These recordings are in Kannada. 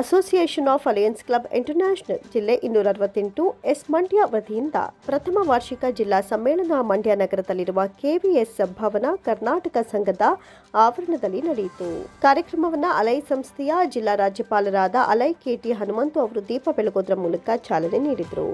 Association of alliance club international ಜಿಲ್ಲೆ ಇನ್ನೂರ ಅರವತ್ತೆಂಟು ಎಸ್ ಮಂಡ್ಯ ವತಿಯಿಂದ ಪ್ರಥಮ ವಾರ್ಷಿಕ ಜಿಲ್ಲಾ ಸಮ್ಮೇಳನ ಮಂಡ್ಯ ನಗರದಲ್ಲಿರುವ ಕೆವಿಎಸ್ ಭವನ ಕರ್ನಾಟಕ ಸಂಘದ ಆವರಣದಲ್ಲಿ ನಡೆಯಿತು. ಕಾರ್ಯಕ್ರಮವನ್ನು ಅಲೈ ಸಂಸ್ಥೆಯ ಜಿಲ್ಲಾ ರಾಜ್ಯಪಾಲರಾದ ಅಲೈ ಕೆಟಿ ಹನುಮಂತು ಅವರು ದೀಪ ಬೆಳಗೋದ್ರ ಮೂಲಕ ಚಾಲನೆ ನೀಡಿದರು.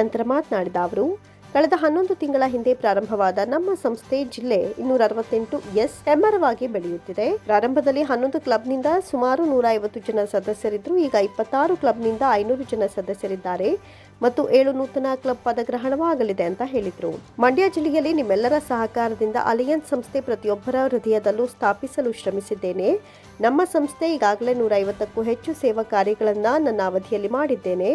ನಂತರ ಮಾತನಾಡಿದ ಅವರು, ಕಳೆದ ಹನ್ನೊಂದು ತಿಂಗಳ ಹಿಂದೆ ಪ್ರಾರಂಭವಾದ ನಮ್ಮ ಸಂಸ್ಥೆ ಜಿಲ್ಲೆ ಇನ್ನೂರ ಅರವತ್ತೆಂಟು ಎಸ್ ಹೆಮ್ಮರವಾಗಿ ಬೆಳೆಯುತ್ತಿದೆ. ಪ್ರಾರಂಭದಲ್ಲಿ ಹನ್ನೊಂದು ಕ್ಲಬ್ನಿಂದ ಸುಮಾರು ನೂರ ಐವತ್ತು ಜನ ಸದಸ್ಯರಿದ್ದರು. ಈಗ ಇಪ್ಪತ್ತಾರು ಕ್ಲಬ್ನಿಂದ ಐನೂರು ಜನ ಸದಸ್ಯರಿದ್ದಾರೆ ಮತ್ತು ಏಳು ನೂತನ ಕ್ಲಬ್ ಪದಗ್ರಹಣವಾಗಲಿದೆ ಅಂತ ಹೇಳಿದರು. ಮಂಡ್ಯ ಜಿಲ್ಲೆಯಲ್ಲಿ ನಿಮ್ಮೆಲ್ಲರ ಸಹಕಾರದಿಂದ ಅಲಿಯನ್ಸ್ ಸಂಸ್ಥೆ ಪ್ರತಿಯೊಬ್ಬರ ಹೃದಯದಲ್ಲೂ ಸ್ಥಾಪಿಸಲು ಶ್ರಮಿಸಿದ್ದೇನೆ. ನಮ್ಮ ಸಂಸ್ಥೆ ಈಗಾಗಲೇ ನೂರ ಐವತ್ತಕ್ಕೂ ಹೆಚ್ಚು ಸೇವಾ ಕಾರ್ಯಗಳನ್ನು ನನ್ನ ಅವಧಿಯಲ್ಲಿ ಮಾಡಿದ್ದೇನೆ.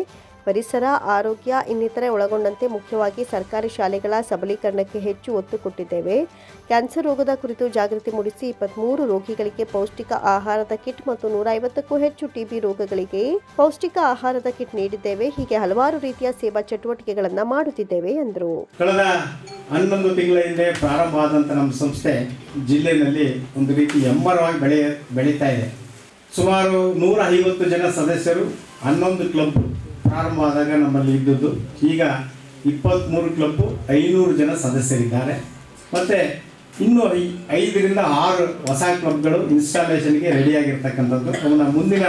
ಪರಿಸರ, ಆರೋಗ್ಯ ಇನ್ನಿತರೆ ಒಳಗೊಂಡಂತೆ ಮುಖ್ಯವಾಗಿ ಸರ್ಕಾರಿ ಶಾಲೆಗಳ ಸಬಲೀಕರಣಕ್ಕೆ ಹೆಚ್ಚು ಒತ್ತು ಕೊಟ್ಟಿದ್ದೇವೆ. ಕ್ಯಾನ್ಸರ್ ರೋಗದ ಕುರಿತು ಜಾಗೃತಿ ಮೂಡಿಸಿ ಇಪ್ಪತ್ಮೂರು ರೋಗಿಗಳಿಗೆ ಪೌಷ್ಟಿಕ ಆಹಾರದ ಕಿಟ್ ಮತ್ತು ನೂರ ಐವತ್ತಕ್ಕೂ ಹೆಚ್ಚು ಟಿಬಿ ರೋಗಗಳಿಗೆ ಪೌಷ್ಟಿಕ ಆಹಾರದ ಕಿಟ್ ನೀಡಿದ್ದೇವೆ. ಹೀಗೆ ಹಲವಾರು ರೀತಿಯ ಸೇವಾ ಚಟುವಟಿಕೆಗಳನ್ನು ಮಾಡುತ್ತಿದ್ದೇವೆ ಎಂದರು. ಕಳೆದ ಹನ್ನೊಂದು ತಿಂಗಳ ಹಿಂದೆ ಪ್ರಾರಂಭ ಆದಂಥ ನಮ್ಮ ಸಂಸ್ಥೆ ಜಿಲ್ಲೆಯಲ್ಲಿ ಒಂದು ರೀತಿ ಎಮ್ಮರವಾಗಿ ಬೆಳೆ ಬೆಳೀತಾ ಇದೆ. ಸುಮಾರು ನೂರ ಐವತ್ತು ಜನ ಸದಸ್ಯರು ಹನ್ನೊಂದು ಕ್ಲಬ್ ಪ್ರಾರಂಭ ಆದಾಗ ನಮ್ಮಲ್ಲಿ ಇದ್ದದ್ದು. ಈಗ ಇಪ್ಪತ್ತ್ಮೂರು ಕ್ಲಬ್ಬು ಐನೂರು ಜನ ಸದಸ್ಯರಿದ್ದಾರೆ. ಮತ್ತು ಇನ್ನೂ ಐ, ಐದರಿಂದ ಆರು ಹೊಸ ಕ್ಲಬ್ಗಳು ಇನ್ಸ್ಟಾಲೇಷನ್ಗೆ ರೆಡಿಯಾಗಿರ್ತಕ್ಕಂಥದ್ದು ಅವನ್ನ ಮುಂದಿನ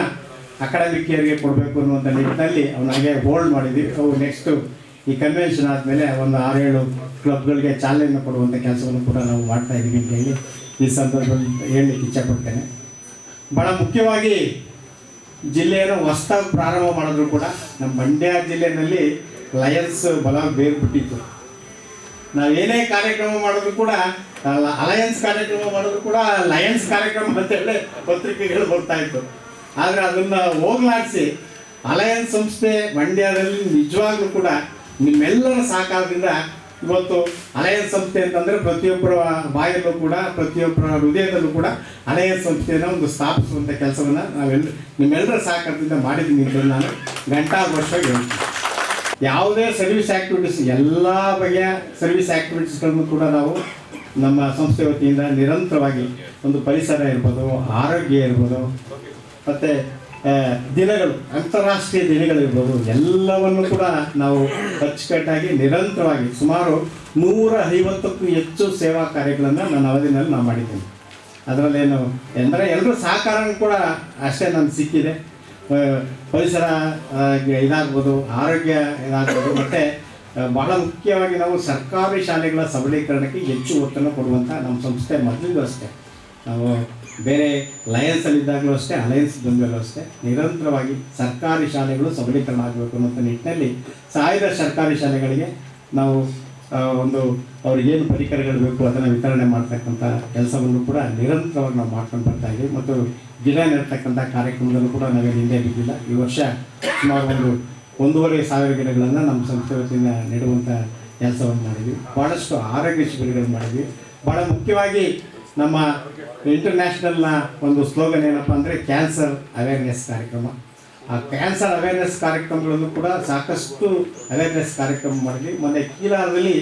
ಅಕಾಡೆಮಿಕ್ ಇಯರ್ಗೆ ಕೊಡಬೇಕು ಅನ್ನುವಂಥ ನಿಟ್ಟಿನಲ್ಲಿ ಅವನ್ನ ಹಾಗೆ ಹೋಲ್ಡ್ ಮಾಡಿದ್ವಿ. ಅವು ನೆಕ್ಸ್ಟು ಈ ಕನ್ವೆನ್ಷನ್ ಆದಮೇಲೆ ಒಂದು ಆರೇಳು ಕ್ಲಬ್ಗಳಿಗೆ ಚಾಲನೆಯನ್ನು ಕೊಡುವಂಥ ಕೆಲಸವನ್ನು ಕೂಡ ನಾವು ಮಾಡ್ತಾ ಇದ್ದೀವಿ ಅಂತ ಹೇಳಿ ಈ ಸಂದರ್ಭದಲ್ಲಿ ಹೇಳಲಿಕ್ಕೆ ಇಚ್ಛಪಡ್ತೇನೆ. ಭಾಳ ಮುಖ್ಯವಾಗಿ ಜಿಲ್ಲೆಯನ್ನು ಹೊಸ್ದಾಗಿ ಪ್ರಾರಂಭ ಮಾಡಿದ್ರು ಕೂಡ ನಮ್ಮ ಮಂಡ್ಯ ಜಿಲ್ಲೆಯಲ್ಲಿ ಲಯನ್ಸ್ ಬಲ ಬೇರ್ಬಿಟ್ಟಿತ್ತು ಏನೇ ಕಾರ್ಯಕ್ರಮ ಮಾಡಿದ್ರು ಕೂಡ ಅಲಯನ್ಸ್ ಕಾರ್ಯಕ್ರಮ ಮಾಡಿದ್ರು ಕೂಡ ಲಯನ್ಸ್ ಕಾರ್ಯಕ್ರಮ ಅಂತ ಹೇಳಿ ಪತ್ರಿಕೆಗಳು ಬರ್ತಾ ಇತ್ತು. ಆದರೆ ಅದನ್ನು ಹೋಗ್ಲಾಡಿಸಿ ಅಲಯನ್ಸ್ ಸಂಸ್ಥೆ ಮಂಡ್ಯದಲ್ಲಿ ನಿಜವಾಗ್ಲೂ ಕೂಡ ನಿಮ್ಮೆಲ್ಲರ ಸಹಕಾರದಿಂದ ಇವತ್ತು ಅಲಯನ್ಸ್ ಸಂಸ್ಥೆ ಅಂತಂದರೆ ಪ್ರತಿಯೊಬ್ಬರ ಬಾಯಲ್ಲೂ ಕೂಡ, ಪ್ರತಿಯೊಬ್ಬರ ಹೃದಯದಲ್ಲೂ ಕೂಡ ಅಲಯನ್ಸ್ ಸಂಸ್ಥೆಯನ್ನು ಒಂದು ಸ್ಥಾಪಿಸುವಂಥ ಕೆಲಸವನ್ನು ನಾವೆಲ್ಲ ನಿಮ್ಮೆಲ್ಲರ ಸಹಕಾರದಿಂದ ಮಾಡಿದ್ದೀನಿ ಅಂತ ನಾನು ಗಂಟಾ ವರ್ಷ ಹೇಳ್ತೀನಿ. ಯಾವುದೇ ಸರ್ವಿಸ್ ಆಕ್ಟಿವಿಟೀಸ್ ಎಲ್ಲ ಬಗೆಯ ಸರ್ವಿಸ್ ಆಕ್ಟಿವಿಟೀಸ್ಗಳನ್ನು ಕೂಡ ನಾವು ನಮ್ಮ ಸಂಸ್ಥೆ ವತಿಯಿಂದ ನಿರಂತರವಾಗಿ ಒಂದು ಪರಿಸರ ಇರ್ಬೋದು, ಆರೋಗ್ಯ ಇರ್ಬೋದು, ಮತ್ತು ದಿನಗಳು, ಅಂತಾರಾಷ್ಟ್ರೀಯ ದಿನಗಳಿರ್ಬೋದು, ಎಲ್ಲವನ್ನು ಕೂಡ ನಾವು ಅಚ್ಚುಕಟ್ಟಾಗಿ ನಿರಂತರವಾಗಿ ಸುಮಾರು ನೂರ ಐವತ್ತಕ್ಕೂ ಹೆಚ್ಚು ಸೇವಾ ಕಾರ್ಯಗಳನ್ನು ನನ್ನ ಅವಧಿನಲ್ಲಿ ನಾವು ಮಾಡಿದ್ದೀನಿ. ಅದರಲ್ಲೇನು, ಎಂದರೆ ಎಲ್ಲರೂ ಸಹಕಾರ ಕೂಡ ಅಷ್ಟೇ ನನಗೆ ಸಿಕ್ಕಿದೆ. ಪರಿಸರ ಇದಾಗ್ಬೋದು, ಆರೋಗ್ಯ ಇದಾಗ್ಬೋದು, ಮತ್ತು ಬಹಳ ಮುಖ್ಯವಾಗಿ ನಾವು ಸರ್ಕಾರಿ ಶಾಲೆಗಳ ಸಬಲೀಕರಣಕ್ಕೆ ಹೆಚ್ಚು ಒತ್ತನ್ನು ಕೊಡುವಂಥ ನಮ್ಮ ಸಂಸ್ಥೆ ಮೊದಲಿಗೂ ಅಷ್ಟೇ ನಾವು ಬೇರೆ ಲಯನ್ಸಲ್ಲಿದ್ದಾಗಲೂ ಅಷ್ಟೇ ಅಲಯನ್ಸ್ ಬಂದಲ್ಲೂ ಅಷ್ಟೇ, ನಿರಂತರವಾಗಿ ಸರ್ಕಾರಿ ಶಾಲೆಗಳು ಸಬಲೀಕರಣ ಆಗಬೇಕು ಅನ್ನೋ ನಿಟ್ಟಿನಲ್ಲಿ ಸಾವಿರ ಸರ್ಕಾರಿ ಶಾಲೆಗಳಿಗೆ ನಾವು ಒಂದು ಒಂದು ಅವ್ರಿಗೇನು ಪರಿಕರಗಳು ಬೇಕು ಅದನ್ನು ವಿತರಣೆ ಮಾಡ್ತಕ್ಕಂಥ ಕೆಲಸವನ್ನು ಕೂಡ ನಿರಂತರವಾಗಿ ನಾವು ಮಾಡ್ಕೊಂಡು ಬರ್ತಾ ಇದ್ದೀವಿ. ಮತ್ತು ಗಿಡ ನೆಡ್ತಕ್ಕಂಥ ಕಾರ್ಯಕ್ರಮದಲ್ಲೂ ಕೂಡ ನಾವೇನು ಹಿಂದೆ ಬಿದ್ದಿಲ್ಲ. ಈ ವರ್ಷ ಸುಮಾರು ಒಂದು ಒಂದೂವರೆ ಸಾವಿರ ಗಿಡಗಳನ್ನು ನಮ್ಮ ಸಂಸ್ಥೆ ವತಿಯಿಂದ ನೆಡುವಂಥ ಕೆಲಸವನ್ನು ಮಾಡಿದ್ವಿ. ಭಾಳಷ್ಟು ಆರೋಗ್ಯ ಶಿಬಿರಗಳನ್ನು ಮಾಡಿದ್ವಿ. ಭಾಳ ಮುಖ್ಯವಾಗಿ ನಮ್ಮ ಇಂಟರ್ನ್ಯಾಷನಲ್ನ ಒಂದು ಸ್ಲೋಗನ್ ಏನಪ್ಪ ಅಂದರೆ ಕ್ಯಾನ್ಸರ್ ಅವೇರ್ನೆಸ್ ಕಾರ್ಯಕ್ರಮ. ಆ ಕ್ಯಾನ್ಸರ್ ಅವೇರ್ನೆಸ್ ಕಾರ್ಯಕ್ರಮಗಳನ್ನು ಕೂಡ ಸಾಕಷ್ಟು ಅವೇರ್ನೆಸ್ ಕಾರ್ಯಕ್ರಮ ಮಾಡಿದ್ವಿ. ಮೊನ್ನೆ ಕೀಲಾರದಲ್ಲಿ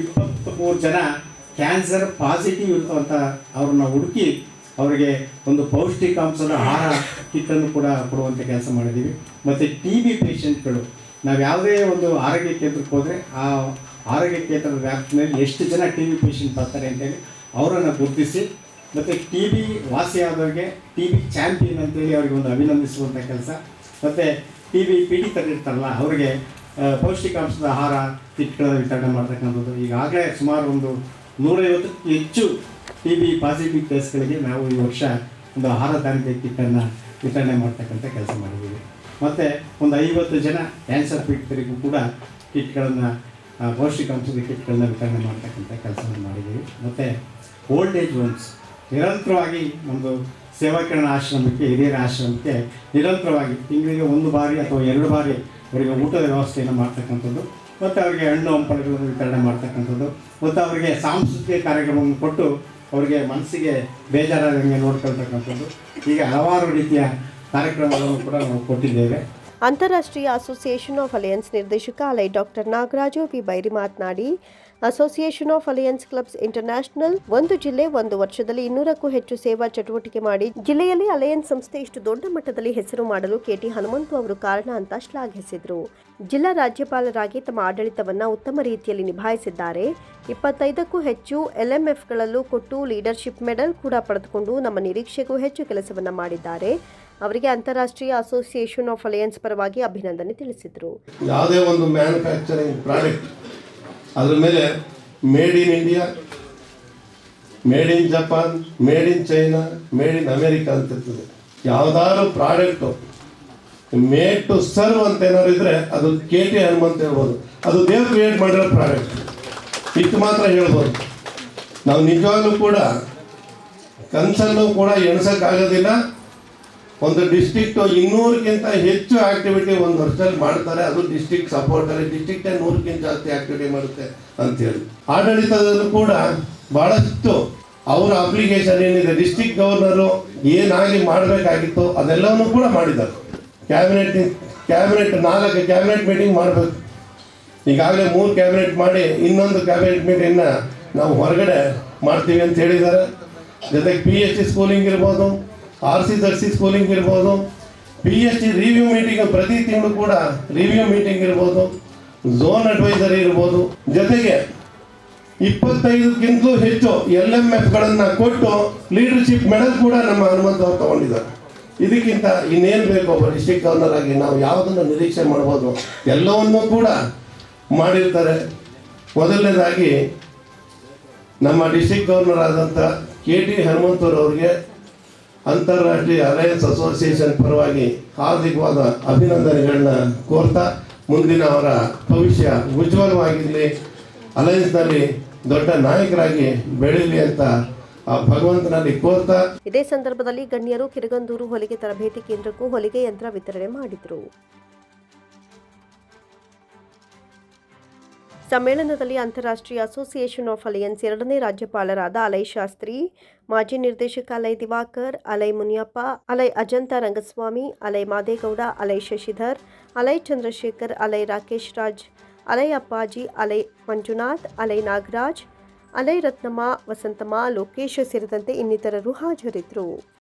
ಇಪ್ಪತ್ತ್ಮೂರು ಜನ ಕ್ಯಾನ್ಸರ್ ಪಾಸಿಟಿವ್ ಇರ್ತವಂಥ ಅವ್ರನ್ನ ಹುಡುಕಿ ಅವರಿಗೆ ಒಂದು ಪೌಷ್ಟಿಕಾಂಶದ ಆಹಾರ ಕಿಟ್ಟನ್ನು ಕೂಡ ಕೊಡುವಂಥ ಕೆಲಸ ಮಾಡಿದ್ದೀವಿ. ಮತ್ತು ಟಿ ಬಿ ಪೇಷಂಟ್ಗಳು ನಾವು ಯಾವುದೇ ಒಂದು ಆರೋಗ್ಯ ಕೇಂದ್ರಕ್ಕೆ ಹೋದರೆ ಆ ಆರೋಗ್ಯ ಕೇಂದ್ರದ ವ್ಯಾಪ್ತಿಯಲ್ಲಿ ಎಷ್ಟು ಜನ ಟಿ ಬಿ ಪೇಷಂಟ್ ಬರ್ತಾರೆ ಅಂತೇಳಿ ಅವರನ್ನು ಗುರುತಿಸಿ, ಮತ್ತು ಟಿ ವಿ ವಾಸಿಯಾದವ್ರಿಗೆ ಟಿ ಬಿ ಚಾಂಪಿಯನ್ ಅಂತೇಳಿ ಅವರಿಗೆ ಒಂದು ಅಭಿನಂದಿಸುವಂಥ ಕೆಲಸ. ಮತ್ತು ಟಿ ಬಿ ಪೀಡಿತರಿರ್ತಾರಲ್ಲ ಅವರಿಗೆ ಪೌಷ್ಟಿಕಾಂಶದ ಆಹಾರ ಕಿಟ್ಗಳ ವಿತರಣೆ ಮಾಡ್ತಕ್ಕಂಥದ್ದು. ಈಗಾಗಲೇ ಸುಮಾರು ಒಂದು ನೂರೈವತ್ತಕ್ಕೂ ಹೆಚ್ಚು ಟಿ ಬಿ ಪಾಸಿಟಿವ್ ಕೇಸ್ಗಳಿಗೆ ನಾವು ಈ ವರ್ಷ ಒಂದು ಆಹಾರ ಧಾನ್ಯ ಕಿಟ್ಟನ್ನು ವಿತರಣೆ ಮಾಡ್ತಕ್ಕಂಥ ಕೆಲಸ ಮಾಡಿದ್ದೀವಿ. ಮತ್ತು ಒಂದು ಐವತ್ತು ಜನ ಕ್ಯಾನ್ಸರ್ ಪೀಡಿತರಿಗೂ ಕೂಡ ಕಿಟ್ಗಳನ್ನು ಪೌಷ್ಟಿಕಾಂಶದ ಕಿಟ್ಗಳನ್ನ ವಿತರಣೆ ಮಾಡ್ತಕ್ಕಂಥ ಕೆಲಸವನ್ನು ಮಾಡಿದ್ದೀವಿ. ಮತ್ತು ಓಲ್ಡ್ ಏಜ್ ಹೋಮ್ಸ್ ನಿರಂತರವಾಗಿ ನಮ್ಮದು ಸೇವಾಕಿರಣ ಆಶ್ರಮಕ್ಕೆ, ಹಿರಿಯರ ಆಶ್ರಮಕ್ಕೆ ನಿರಂತರವಾಗಿ ತಿಂಗಳಿಗೆ ಒಂದು ಬಾರಿ ಅಥವಾ ಎರಡು ಬಾರಿ ಅವರಿಗೆ ಊಟದ ವ್ಯವಸ್ಥೆಯನ್ನು ಮಾಡ್ತಕ್ಕಂಥದ್ದು. ಮತ್ತು ಅವರಿಗೆ ಹಣ್ಣು, ಹಂಪಲುಗಳನ್ನು ವಿತರಣೆ ಮಾಡ್ತಕ್ಕಂಥದ್ದು. ಮತ್ತು ಅವರಿಗೆ ಸಾಂಸ್ಕೃತಿಕ ಕಾರ್ಯಕ್ರಮವನ್ನು ಕೊಟ್ಟು ಅವರಿಗೆ ಮನಸ್ಸಿಗೆ ಬೇಜಾರಾದಂಗೆ ನೋಡ್ಕೊಳ್ತಕ್ಕಂಥದ್ದು. ಹೀಗೆ ಹಲವಾರು ರೀತಿಯ ಕಾರ್ಯಕ್ರಮಗಳನ್ನು ಕೂಡ ನಾವು ಕೊಟ್ಟಿದ್ದೇವೆ. ಅಂತಾರಾಷ್ಟ್ರೀಯ ಅಸೋಸಿಯೇಷನ್ ಆಫ್ ಅಲಯನ್ಸ್ ನಿರ್ದೇಶಕ ಅಲೈ ಡಾಕ್ಟರ್ ನಾಗರಾಜು ವಿ. ಬೈರಿ ಮಾತನಾಡಿ association of alliance clubs international ಒಂದು ಜಿಲ್ಲೆ ಒಂದು ವರ್ಷದಲ್ಲಿ ಇನ್ನೂರಕ್ಕೂ ಹೆಚ್ಚು ಸೇವಾ ಚಟುವಟಿಕೆ ಮಾಡಿ, ಜಿಲ್ಲೆಯಲ್ಲಿ ಅಲಯನ್ಸ್ ಸಂಸ್ಥೆ ಇಷ್ಟು ದೊಡ್ಡ ಮಟ್ಟದಲ್ಲಿ ಹೆಸರು ಮಾಡಲು ಕೆಟಿ ಹನುಮಂತು ಅವರು ಕಾರಣ ಅಂತ ಶ್ಲಾಘಿಸಿದರು. ಜಿಲ್ಲಾ ರಾಜ್ಯಪಾಲರಾಗಿ ತಮ್ಮ ಆಡಳಿತವನ್ನು ಉತ್ತಮ ರೀತಿಯಲ್ಲಿ ನಿಭಾಯಿಸಿದ್ದಾರೆ. ಇಪ್ಪತ್ತೈದಕ್ಕೂ ಹೆಚ್ಚು ಎಲ್ಎಂಎಫ್ಗಳಲ್ಲೂ ಕೊಟ್ಟು ಲೀಡರ್ಶಿಪ್ ಮೆಡಲ್ ಕೂಡ ಪಡೆದುಕೊಂಡು ನಮ್ಮ ನಿರೀಕ್ಷೆಗೂ ಹೆಚ್ಚು ಕೆಲಸವನ್ನ ಮಾಡಿದ್ದಾರೆ. ಅವರಿಗೆ ಅಂತಾರಾಷ್ಟ್ರೀಯ ಅಸೋಸಿಯೇಷನ್ ಆಫ್ ಅಲಯನ್ಸ್ ಪರವಾಗಿ ಅಭಿನಂದನೆ ತಿಳಿಸಿದರು. ಯಾವುದೇ ಒಂದು ಮ್ಯಾನುಫ್ಯಾಕ್ಚರಿಂಗ್ ಪ್ರಾಡಕ್ಟ್ ಅದರ ಮೇಲೆ made in India made in Japan made in China made in America ಅಂತ ಇರ್ತದೆ. ಯಾವ್ದಾದ್ರು ಪ್ರಾಡಕ್ಟು ಮೇಡ್ ಟು ಸರ್ವ್ ಅಂತ ಏನಾದ್ರು ಇದ್ರೆ ಅದು ಕೆ ಟಿ ಹನುಮಂತ ಹೇಳ್ಬೋದು. ಅದು ದೇವ್ರು ಕ್ರಿಯೇಟ್ ಮಾಡಿರೋ ಪ್ರಾಡಕ್ಟ್ ಇಷ್ಟು ಮಾತ್ರ ಹೇಳ್ಬೋದು. ನಾವು ನಿಜವಾಗ್ಲೂ ಕೂಡ ಕನ್ಸನ್ನು ಕೂಡ ಎಣ್ಸಕ್ಕಾಗೋದಿಲ್ಲ. ಒಂದು ಡಿಸ್ಟಿಕ್ಟು ಇನ್ನೂರಕ್ಕಿಂತ ಹೆಚ್ಚು ಆಕ್ಟಿವಿಟಿ ಒಂದು ವರ್ಷದಲ್ಲಿ ಮಾಡ್ತಾರೆ. ಅದು ಡಿಸ್ಟಿಕ್ ಸಪೋರ್ಟ್ ಅಲ್ಲಿ ಡಿಸ್ಟಿಕ್ಟೇ ನೂರಕ್ಕಿಂತ ಜಾಸ್ತಿ ಆಕ್ಟಿವಿಟಿ ಮಾಡುತ್ತೆ ಅಂತೇಳಿ ಆಡಳಿತದಲ್ಲೂ ಕೂಡ ಬಹಳಷ್ಟು ಅವರ ಅಪ್ಲಿಕೇಶನ್ ಏನಿದೆ ಡಿಸ್ಟಿಕ್ ಗವರ್ನರು ಏನಾಗಿ ಮಾಡಬೇಕಾಗಿತ್ತು ಅದೆಲ್ಲವನ್ನು ಕೂಡ ಮಾಡಿದ್ದಾರೆ. ಕ್ಯಾಬಿನೆಟ್ ಕ್ಯಾಬಿನೆಟ್ ನಾಲ್ಕು ಕ್ಯಾಬಿನೆಟ್ ಮೀಟಿಂಗ್ ಮಾಡಬೇಕು. ಈಗಾಗಲೇ ಮೂರು ಕ್ಯಾಬಿನೆಟ್ ಮಾಡಿ ಇನ್ನೊಂದು ಕ್ಯಾಬಿನೆಟ್ ಮೀಟಿಂಗ್ನ ನಾವು ಹೊರಗಡೆ ಮಾಡ್ತೀವಿ ಅಂತ ಹೇಳಿದ್ದಾರೆ. ಜೊತೆಗೆ ಪಿ ಎಚ್ ಸಿ ಸ್ಕೂಲಿಂಗ್ ಇರ್ಬೋದು ಆರ್ ಸಿ ದರ್ ಸಿ ಸ್ಕೂಲಿಂಗ್ ಇರ್ಬೋದು. P H D review meeting ಪ್ರತಿ ತಿಂಗಳು ಕೂಡ ರಿವ್ಯೂ ಮೀಟಿಂಗ್ ಇರ್ಬೋದು. ಝೋನ್ ಅಡ್ವೈಸರಿ ಇರ್ಬೋದು. ಜೊತೆಗೆ ಇಪ್ಪತ್ತೈದಕ್ಕಿಂತಲೂ ಹೆಚ್ಚು ಎಲ್ ಎಂ ಎಫ್ಗಳನ್ನು ಕೊಟ್ಟು ಲೀಡರ್ಶಿಪ್ ಮೆಡಲ್ ಕೂಡ ನಮ್ಮ ಹನುಮಂತ ಅವರು ತಗೊಂಡಿದ್ದಾರೆ. ಇದಕ್ಕಿಂತ ಇನ್ನೇನು ಬೇಕು ಒಬ್ಬ ಡಿಸ್ಟಿಕ್ ಗವರ್ನರ್ ಆಗಿ ನಾವು ಯಾವುದನ್ನು ನಿರೀಕ್ಷೆ ಮಾಡ್ಬೋದು? ಎಲ್ಲವನ್ನೂ ಕೂಡ ಮಾಡಿರ್ತಾರೆ. ಮೊದಲನೇದಾಗಿ ನಮ್ಮ ಡಿಸ್ಟಿಕ್ ಗವರ್ನರ್ ಆದಂಥ ಕೆ ಟಿ ಹನುಮಂತರವ್ರಿಗೆ ಅಂತಾರಾಷ್ಟ್ರೀಯ ಅಲಯನ್ಸ್ ಅಸೋಸಿಯೇಷನ್ ಪರವಾಗಿ ಹಾರ್ದಿಕವಾದ ಅಭಿನಂದನೆಗಳನ್ನ ಕೋರ್ತಾ ಮುಂದಿನ ಅವರ ಭವಿಷ್ಯ ಉಜ್ವಲವಾಗಿರಲಿ. ಅಲಯನ್ಸ್ನಲ್ಲಿ ದೊಡ್ಡ ನಾಯಕರಾಗಿ ಬೆಳೀಲಿ ಅಂತ ಭಗವಂತನಲ್ಲಿ ಕೋರ್ತಾ. ಇದೇ ಸಂದರ್ಭದಲ್ಲಿ ಗಣ್ಯರು ಕಿರಗಂದೂರು ಹೊಲಿಗೆ ತರಬೇತಿ ಕೇಂದ್ರಕ್ಕೂ ಹೊಲಿಗೆ ಯಂತ್ರ ವಿತರಣೆ ಮಾಡಿದರು. ಸಮ್ಮೇಳನದಲ್ಲಿ ಅಂತಾರಾಷ್ಟ್ರೀಯ ಅಸೋಸಿಯೇಷನ್ ಆಫ್ ಅಲಯನ್ಸ್ ಎರಡನೇ ರಾಜ್ಯಪಾಲರಾದ ಅಲೈ ಶಾಸ್ತ್ರಿ, ಮಾಜಿ ನಿರ್ದೇಶಕ ಅಲೈ ದಿವಾಕರ್ ಅಲೈ ಮುನಿಯಪ್ಪ ಅಲೈ ಅಜಂತ ರಂಗಸ್ವಾಮಿ ಅಲೈ ಮಾದೇಗೌಡ ಅಲೈ ಶಶಿಧರ್ ಅಲೈ ಚಂದ್ರಶೇಖರ್ ಅಲೈ ರಾಕೇಶ್ ರಾಜ್ ಅಲೈ ಅಪ್ಪಾಜಿ ಅಲೈ ಮಂಜುನಾಥ್ ಅಲೈ ನಾಗರಾಜ್ ಅಲೈ ರತ್ನಮ್ಮ, ವಸಂತಮ್ಮ, ಲೋಕೇಶ್ ಸೇರಿದಂತೆ ಇನ್ನಿತರರು ಹಾಜರಿದ್ದರು.